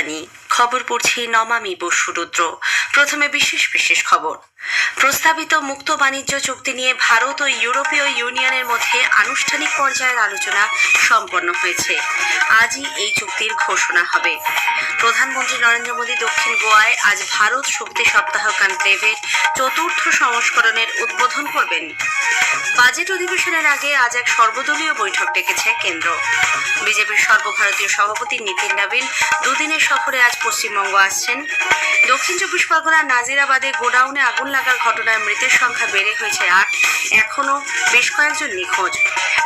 মুক্তবাণী খবর পড়ছি নমামি বসুরুদ্র প্রথমে বিশেষ বিশেষ খবর। প্রস্তাবিত মুক্ত বাণিজ্য চুক্তি নিয়ে ভারত ও ইউরোপীয় ইউনিয়নের মধ্যে আনুষ্ঠানিক পর্যায়ের আলোচনা সম্পন্ন হয়েছে। আজই এই চুক্তির ঘোষণা হবে। প্রধানমন্ত্রী নরেন্দ্র মোদী দক্ষিণ গোয়ায় আজ ভারত শক্তি সপ্তাহ কনক্লেভের চতুর্থ সংস্করণের উদ্বোধন করবেন। বাজেট অধিবেশনের আগে আজ এক সর্বদলীয় বৈঠক ডেকেছে কেন্দ্র। বিজেপির সর্বভারতীয় সভাপতি নীতিন নবীন দুদিনের সফরে আজ পশ্চিমবঙ্গ আসছেন। দক্ষিণ চব্বিশ পরগনার নাজিরাবাদে গোডাউনে আগুন লাগার ঘটনায় মৃতের সংখ্যা বেড়ে হয়েছে আট। এখনও বেশ কয়েকজন নিখোঁজ।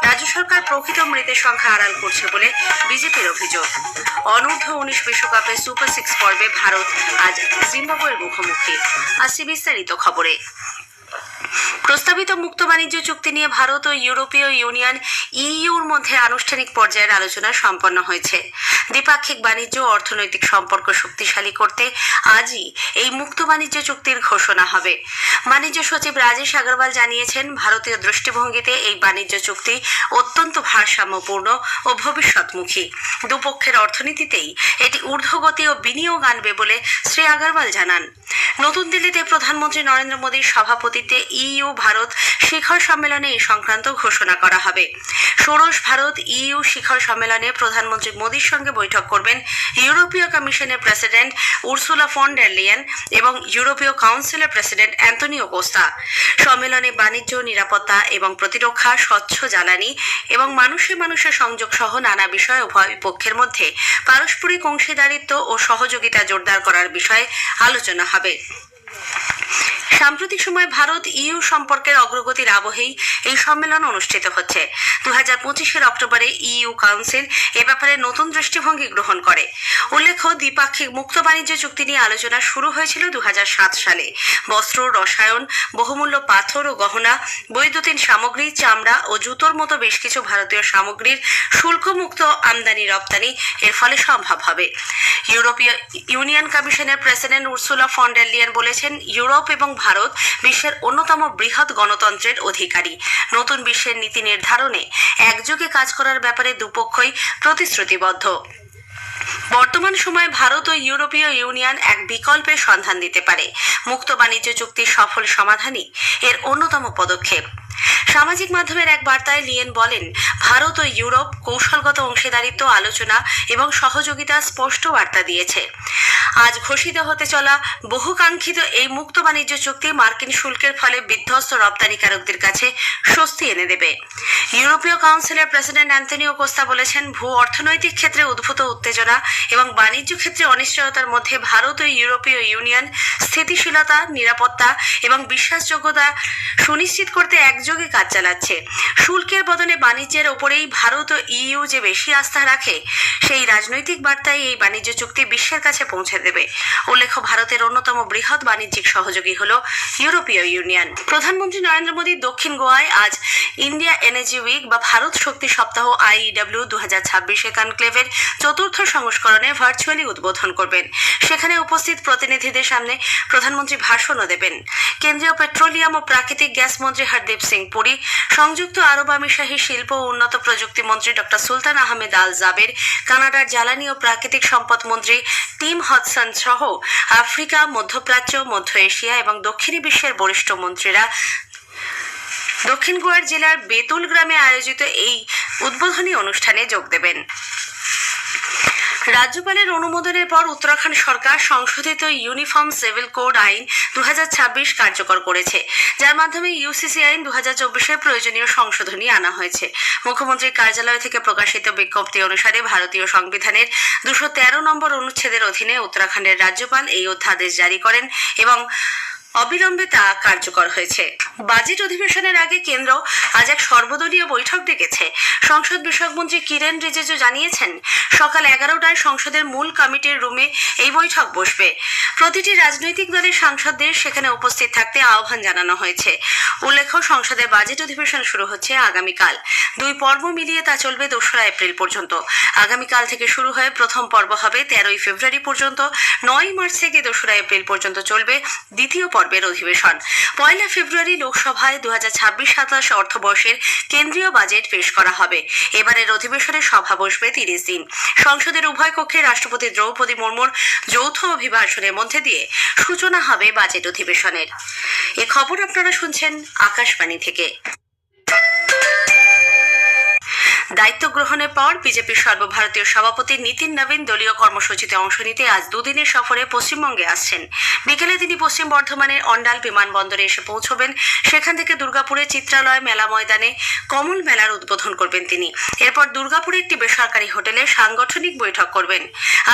রাজ্য সরকার প্রকৃত মৃতের সংখ্যা আড়াল করছে বলে বিজেপির অভিযোগ। অনূর্ধ্ব উনিশ বিশ্বকাপে সুপার সিক্স পর্বে ভারত আজ জিম্বাবুয়ের মুখোমুখি। আসছে বিস্তারিত খবরে। প্রস্তাবিত মুক্ত বাণিজ্য চুক্তি নিয়ে ভারত ও ইউরোপীয় ইউনিয়ন ইইউর মধ্যে আনুষ্ঠানিক পর্যায়ের আলোচনা সম্পন্ন হয়েছে। দ্বিপাক্ষিক বাণিজ্য অর্থনৈতিক সম্পর্ক শক্তিশালী করতে আজই এই মুক্ত বাণিজ্য চুক্তির ঘোষণা হবে। বাণিজ্য সচিব রাজেশ আগরওয়াল জানিয়েছেন, ভারতীয় দৃষ্টিভঙ্গিতে এই বাণিজ্য চুক্তি অত্যন্ত ভারসাম্যপূর্ণ ও ভবিষ্যৎমুখী। দুপক্ষের অর্থনীতিতেই এটি ঊর্ধ্বগতি ও বিনিয়োগ আনবে বলে শ্রী আগরওয়াল জানান। নতুন দিল্লিতে প্রধানমন্ত্রী নরেন্দ্র মোদীর সভাপতিত্বে ইইউ ভারত শিখর সম্মেলনে এই সংক্রান্ত ঘোষণা করা হবে। ষোড়শ ভারত ইইউ শিখর সম্মেলনে প্রধানমন্ত্রী মোদীর সঙ্গে বৈঠক করবেন ইউরোপীয় কমিশনের president Ursula von der Leyen এবং ইউরোপীয় কাউন্সিলের প্রেসিডেন্ট অ্যান্তনিও কোস্তা। সম্মেলনে বাণিজ্য, নিরাপত্তা এবং প্রতিরক্ষা, স্বচ্ছ জ্বালানি এবং মানুষে মানুষের সংযোগ সহ নানা বিষয় উভয় পক্ষের মধ্যে পারস্পরিক অংশীদারিত্ব ও সহযোগিতা জোরদার করার বিষয়ে আলোচনা হবে। সাম্প্রতিক সময়ে ভারত ইউ সম্পর্কের অগ্রগতির আবহেই এই সম্মেলন অনুষ্ঠিত হচ্ছে। দু হাজার পঁচিশের অক্টোবরে ইইউ কাউন্সিল এ ব্যাপারে নতুন দৃষ্টিভঙ্গি গ্রহণ করে। উল্লেখ্য, দ্বিপাক্ষিক মুক্ত বাণিজ্য চুক্তি নিয়ে আলোচনা শুরু হয়েছিল দু হাজার সাত সালে। বস্ত্র, রসায়ন, বহুমূল্য পাথর ও গহনা, বৈদ্যুতিন সামগ্রী, চামড়া ও জুতোর মতো বেশ কিছু ভারতীয় সামগ্রীর শুল্কমুক্ত আমদানি রপ্তানি এর ফলে সম্ভব হবে। ইউরোপীয় ইউনিয়ন কমিশনের প্রেসিডেন্ট উর্সুলা ফন্ডেলিয়ান বলেছেন, ইউরোপ এবং ভারত বিশ্বের অন্যতম বৃহৎ গণতন্ত্রের অধিকারী। নতুন বিশ্বের নীতি নির্ধারণে একযোগে কাজ করার ব্যাপারে দুপক্ষই প্রতিশ্রুতিবদ্ধ। বর্তমান সময়ে ভারত ও ইউরোপীয় ইউনিয়ন এক বিকল্পের সন্ধান দিতে পারে। মুক্ত বাণিজ্য চুক্তির সফল সমাধানই এর অন্যতম পদক্ষেপ। সামাজিক মাধ্যমের এক বার্তায় লিয়েন বলেন, ভারত ও ইউরোপ কৌশলগত অংশীদারিত্ব, আলোচনা এবং সহযোগিতা স্পষ্ট বার্তা দিয়েছে। আজ ঘোষিত হতে চলা বহুকাঙ্ক্ষিত এই মুক্ত বাণিজ্য চুক্তি মার্কিন শুল্কের ফলে বিধ্বস্ত রপ্তানিকারকদের কাছে স্বস্তি এনে দেবে। ইউরোপীয় কাউন্সিলের প্রেসিডেন্ট অ্যান্টনিও কোস্তা বলেছেন, ভূ অর্থনৈতিক ক্ষেত্রে উদ্ভূত উত্তেজনা এবং বাণিজ্য ক্ষেত্রে অনিশ্চয়তার মধ্যে ভারত ও ইউরোপীয় ইউনিয়ন স্থিতিশীলতা, নিরাপত্তা এবং বিশ্বাসযোগ্যতা সুনিশ্চিত করতে একযোগে কাজ চালাচ্ছে শুল্কের বদলে বাণিজ্যের ওপরেই ভারত ও ইইউ যে বেশি আস্থা রাখে, সেই রাজনৈতিক বার্তায় এই বাণিজ্য চুক্তি বিশ্বের কাছে পৌঁছে দেবে। উল্লেখ্য, ভারতের অন্যতম বৃহৎ বাণিজ্যিক সহযোগী হল ইউরোপীয় ইউনিয়ন। প্রধানমন্ত্রী নরেন্দ্র মোদী দক্ষিণ গোয়ায় আজ ইন্ডিয়া এনার্জি উইক বা ভারত শক্তি সপ্তাহ আইইডব্লিউ দু হাজার ছাব্বিশে কনক্লেভের চতুর্থ সংস্করণে ভার্চুয়ালি উদ্বোধন করবেন। সেখানে উপস্থিত প্রতিনিধিদের সামনে প্রধানমন্ত্রী ভাষণও দেবেন। কেন্দ্রীয় পেট্রোলিয়াম ও প্রাকৃতিক গ্যাস মন্ত্রী হরদীপ সিং পুরী সংযুক্ত আরব আমিরশাহী শিল্প ও উন্নত প্রযুক্তি মন্ত্রী doctor Sultan Ahmed Al Jaber, কানাডার জ্বালানি ও প্রাকৃতিক সম্পদ মন্ত্রী টিম হদসান সহ আফ্রিকা, মধ্যপ্রাচ্য, মধ্য এশিয়া এবং দক্ষিণী বিশ্বের বরিষ্ঠ মন্ত্রীরা দক্ষিণ গোয়ার জেলার বেতুল গ্রামে আয়োজিত এই উদ্বোধনী অনুষ্ঠানে যোগ দেবেন। রাজ্যপালের অনুমোদনের পর উত্তরাখণ্ড সরকার সংশোধিত ইউনিফর্ম সিভিল কোড আইন দু হাজার ছাব্বিশ কার্যকর করেছে, যার মাধ্যমে ইউসিসি আইন দু হাজার প্রয়োজনীয় সংশোধনী আনা হয়েছে। মুখ্যমন্ত্রীর কার্যালয় থেকে প্রকাশিত বিজ্ঞপ্তি অনুসারে ভারতীয় সংবিধানের দুশো তেরো নম্বর অনুচ্ছেদের অধীনে উত্তরাখণ্ডের রাজ্যপাল এই অধ্যাদেশ জারি করেন এবং অবিলম্বে তা কার্যকর হয়েছে। বাজেট অধিবেশনের আগে কেন্দ্র আজ এক সর্বদলীয় বৈঠক ডেকেছে। সংসদ বিষয়ক মন্ত্রী কিরেন রিজিজু জানিয়েছেন, সকাল এগারোটায় সংসদের মূল কমিটির রুমে এই বৈঠক বসবে। প্রতিটি রাজনৈতিক দলের সাংসদদের সেখানে উপস্থিত থাকতে আহ্বান জানানো হয়েছে। উল্লেখ্য সংসদের বাজেট অধিবেশন শুরু হচ্ছে আগামীকাল। দুই পর্ব মিলিয়ে তা চলবে দোসরা এপ্রিল পর্যন্ত। আগামীকাল থেকে শুরু হয়ে প্রথম পর্ব হবে তেরোই ফেব্রুয়ারি পর্যন্ত। নয় মার্চ থেকে দোসরা এপ্রিল পর্যন্ত চলবে দ্বিতীয় পর্বের অধিবেশন। পয়লা ফেব্রুয়ারি লোকসভায় দু হাজার ছাব্বিশ সাতাশ অর্থবর্ষের কেন্দ্রীয় বাজেট পেশ করা হবে। এবারের অধিবেশনে সভা বসবে তিরিশ দিন। সংসদের উভয় কক্ষে রাষ্ট্রপতি দ্রৌপদী মুর্মুর যৌথ অভিভাষণের মধ্যে দিয়ে সূচনা হবে বাজেট অধিবেশনের। এ খবর আপনারা শুনছেন আকাশবাণী থেকে। দায়িত্ব গ্রহণের পর বিজেপির সর্বভারতীয় সভাপতি নীতিন নবীন দলীয় কর্মসূচিতে অংশ নিতে আজ দুদিনের সফরে পশ্চিমবঙ্গে আসছেন। বিকেলে তিনি পশ্চিম বর্ধমানের অন্ডাল বিমানবন্দরে এসে পৌঁছবেন। সেখান থেকে দুর্গাপুরে চিত্রালয় মেলা ময়দানে কমল মেলার উদ্বোধন করবেন তিনি। এরপর দুর্গাপুরে একটি বেসরকারি হোটেলে সাংগঠনিক বৈঠক করবেন।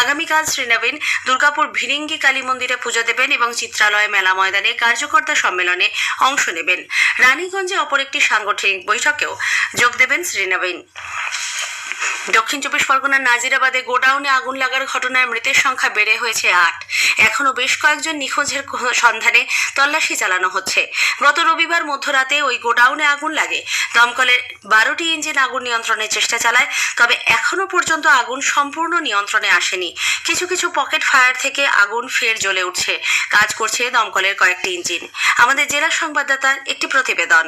আগামীকাল শ্রী নবীন দুর্গাপুর ভিরিঙ্গি কালী মন্দিরে পুজো দেবেন এবং চিত্রালয় মেলা ময়দানে কার্যকর্তা সম্মেলনে অংশ নেবেন। রানীগঞ্জে অপর একটি সাংগঠনিক বৈঠকেও যোগ দেবেন শ্রী নবীন। দক্ষিণ চব্বিশ পরগনার নাজিরাবাদে গোডাউনে আগুন লাগার ঘটনায় মৃতের সংখ্যা বেড়ে হয়েছে আট। এখনও বেশ কয়েকজন নিখোঁজের সন্ধানে তল্লাশি চালানো হচ্ছে। গত রবিবার মধ্যরাতে ওই গোডাউনে আগুন লাগে। দমকলের বারোটি ইঞ্জিন আগুন নিয়ন্ত্রণের চেষ্টা চালায়, তবে এখনও পর্যন্ত আগুন সম্পূর্ণ নিয়ন্ত্রণে আসেনি। কিছু কিছু পকেট ফায়ার থেকে আগুন ফের জ্বলে উঠছে। কাজ করছে দমকলের কয়েকটি ইঞ্জিন। আমাদের জেলা সংবাদদাতার একটি প্রতিবেদন।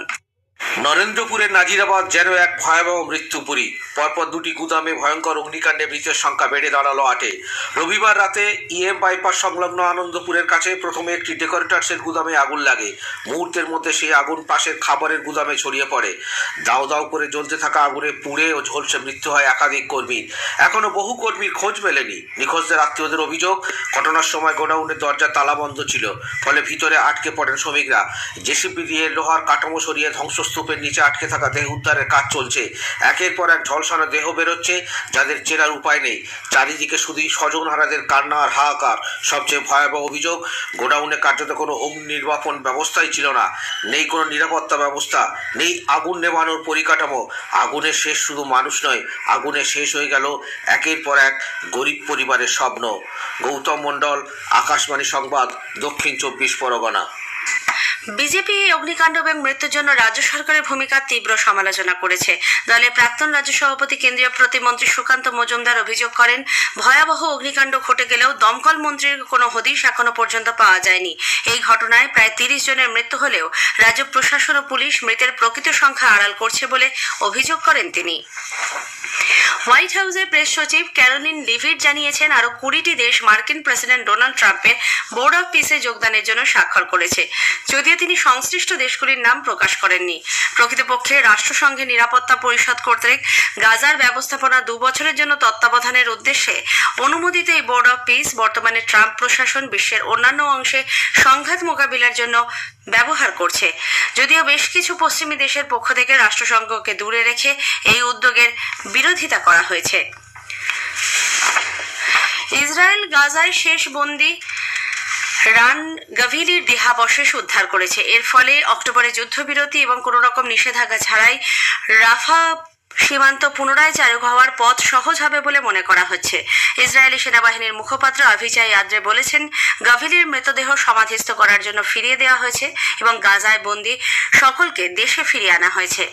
নরেন্দ্রপুরের নাজিরাবাদ যেন এক ভয়াবহ মৃত্যুপুরী। পরপর দুটি গুদামে ভয়ঙ্কর অগ্নিকাণ্ডে মৃতের সংখ্যা বেড়ে দাঁড়াল আটে। রবিবার রাতে ইএম বাইপাস সংলগ্ন আনন্দপুরের কাছে প্রথমে একটি ডেকোরেটার্সের গুদামে আগুন লাগে। মুহূর্তের মধ্যে সেই আগুন পাশের খাবারের গুদামে ছড়িয়ে পড়ে। দাও দাও করে জ্বলতে থাকা আগুনে পুড়ে ও ঝলসে মৃত্যু হয় একাধিক কর্মীর। এখনও বহু কর্মীর খোঁজ মেলেনি। নিখোঁজদের আত্মীয়দের অভিযোগ, ঘটনার সময় গোডাউনের দরজা তালা বন্ধ ছিল। ফলে ভিতরে আটকে পড়েন শ্রমিকরা। জেসিপি দিয়ে লোহার কাঠামো সরিয়ে ধ্বংসস্তূপের নিচে আটকে থাকা দেহ উদ্ধারের কাজ চলছে। একের পর এক ঝলসানো দেহ বেরোচ্ছে, যাদের চেনার উপায় নেই। চারিদিকে শুধুই স্বজনহারাদের কান্না আর হাহাকার। সবচেয়ে ভয়াবহ অভিযোগ, গোডাউনে কার্যত কোনো অগ্নি নির্বাপন ব্যবস্থাই ছিল না। নেই কোনো নিরাপত্তা ব্যবস্থা, নেই আগুন নেভানোর পরিকাঠামো। আগুনের শেষ শুধু মানুষ নয়, আগুনে শেষ হয়ে গেল একের পর এক গরিব পরিবারের স্বপ্ন। গৌতম মণ্ডল, আকাশবাণী সংবাদ, দক্ষিণ চব্বিশ পরগনা। বিজেপি অগ্নিকাণ্ড এবং মৃত্যুর জন্য রাজ্য সরকারের ভূমিকার তীব্র সমালোচনা করেছে। দলের প্রাক্তন রাজ্য সভাপতি কেন্দ্রীয় প্রতিমন্ত্রী সুকান্ত মজুমদার অভিযোগ করেন, ভয়াবহ অগ্নিকাণ্ড ঘটে গেলেও দমকল মন্ত্রীর কোনো হদিশ এখনও পর্যন্ত পাওয়া যায়নি। এই ঘটনায় প্রায় তিরিশ জনের মৃত্যু হলেও রাজ্য প্রশাসন ও পুলিশ মৃতের প্রকৃত সংখ্যা আড়াল করছে বলে অভিযোগ করেন তিনি। হোয়াইট হাউসের প্রেস সচিব ক্যারোলিন লিভিট জানিয়েছেন, আরও কুড়িটি দেশ মার্কিন প্রেসিডেন্ট ডোনাল্ড ট্রাম্পের বোর্ড অফ পিসে যোগদানের জন্য স্বাক্ষর করেছে। যদিও তিনি সংশ্লিষ্ট দেশগুলির নাম প্রকাশ করেননি। প্রকৃতপক্ষে রাষ্ট্রসংঘের নিরাপত্তা পরিষদ কর্তৃক গাজার ব্যবস্থাপনা দু বছরের জন্য তত্ত্বাবধানের উদ্দেশ্যে অনুমোদিত এই বোর্ড অফ পিস বর্তমানে ট্রাম্প প্রশাসন বিশ্বের অন্যান্য অংশে সংঘাত মোকাবিলার জন্য ব্যবহার করছে। যদিও বেশ কিছু পশ্চিমী দেশের পক্ষ থেকে রাষ্ট্রসংঘকে দূরে রেখে এই উদ্যোগের বিরোধিতা করা হয়েছে। ইসরায়েল গাজায় শেষ বন্দি রান গাভিলির দেহাবশেষ উদ্ধার করেছে। এর ফলে অক্টোবরে যুদ্ধবিরতি এবং কোনো রকম নিষেধাজ্ঞা ছাড়াই রাফা সীমান্ত পুনরায় চালু হওয়ার পথ সহজ হবে বলে মনে করা হচ্ছে। ইসরায়েলি সেনাবাহিনীর মুখপাত্র আভিচাই আদ্রে বলেছেন, গাভিলির মৃতদেহ সমাধিস্থ করার জন্য ফিরিয়ে দেওয়া হয়েছে এবং গাজায় বন্দি সকলকে দেশে ফিরিয়ে আনা হয়েছে।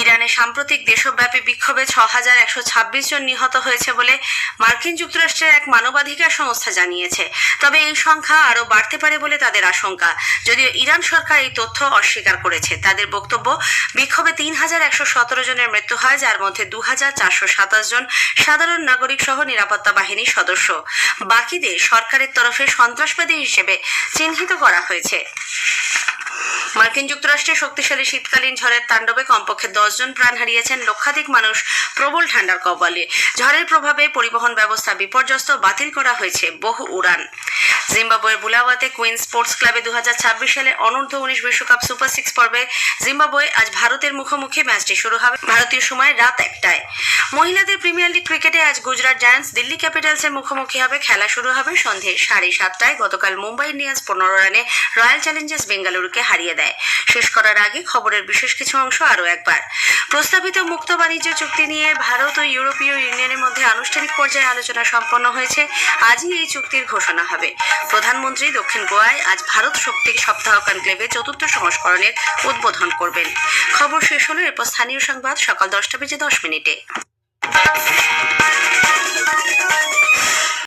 ইরানে সাম্প্রতিক দেশব্যাপী বিক্ষোভে ছ হাজার একশো ছাব্বিশ জন নিহত হয়েছে বলে মার্কিন যুক্তরাষ্ট্রের এক মানবাধিকার সংস্থা জানিয়েছে। তবে এই সংখ্যা আরও বাড়তে পারে বলে তাদের আশঙ্কা। যদিও ইরান সরকার এই তথ্য অস্বীকার করেছে, তাদের বক্তব্য, বিক্ষোভে তিন হাজার একশো সতেরো জনের মৃত্যু হয়, যার মধ্যে দু হাজার চারশো সাতাশ জন সাধারণ নাগরিক সহ নিরাপত্তা বাহিনীর সদস্য। বাকিদের সরকারের তরফে সন্ত্রাসবাদী হিসেবে চিহ্নিত করা হয়েছে। মার্কিন যুক্তরাষ্ট্রে শক্তিশালী শীতকালীন ঝড়ের তাণ্ডবে কমপক্ষে দশজন প্রাণ হারিয়েছেন লক্ষাধিক মানুষ প্রবল ঠান্ডার কবলে। ঝড়ের প্রভাবে পরিবহন ব্যবস্থা বিপর্যস্ত, বাতিল করা হয়েছে বহু উড়ান। জিম্বাবুয়ের বুলাওয়াতে কুইন স্পোর্টস ক্লাবে দু হাজার ছাব্বিশ সালে অনূর্ধ্ব উনিশ বিশ্বকাপ সুপার সিক্স পর্বে জিম্বাবুয়ে আজ ভারতের মুখোমুখি ম্যাচটি শুরু হবে ভারতীয় সময় রাত একটায়। মহিলাদের প্রিমিয়ার লিগ ক্রিকেটে আজ গুজরাট জায়ান্টস দিল্লি ক্যাপিটালসের মুখোমুখি হবে, খেলা শুরু হবে সন্ধে সাড়ে সাতটায়। গতকাল মুম্বাই ইন্ডিয়ান্স পনেরো রানে রয়্যাল চ্যালেঞ্জার্স বেঙ্গালুরুকে হারিয়ে দেয়। শেষ করার আগে খবরের বিশেষ কিছু অংশ আরও একবার। প্রস্তাবিত মুক্ত বাণিজ্য চুক্তি নিয়ে ভারত ও ইউরোপীয় ইউনিয়নের মধ্যে আনুষ্ঠানিক পর্যায়ে আলোচনা সম্পন্ন হয়েছে। আজই এই চুক্তির ঘোষণা হবে। প্রধানমন্ত্রী দক্ষিণ গোয়ায় আজ ভারত শক্তি সপ্তাহ কনক্লেভে চতুর্থ সংস্করণের উদ্বোধন করবেন। খবর শেষ হলো, এরপর স্থানীয় সংবাদ সকাল দশটা বেজে দশ মিনিটে।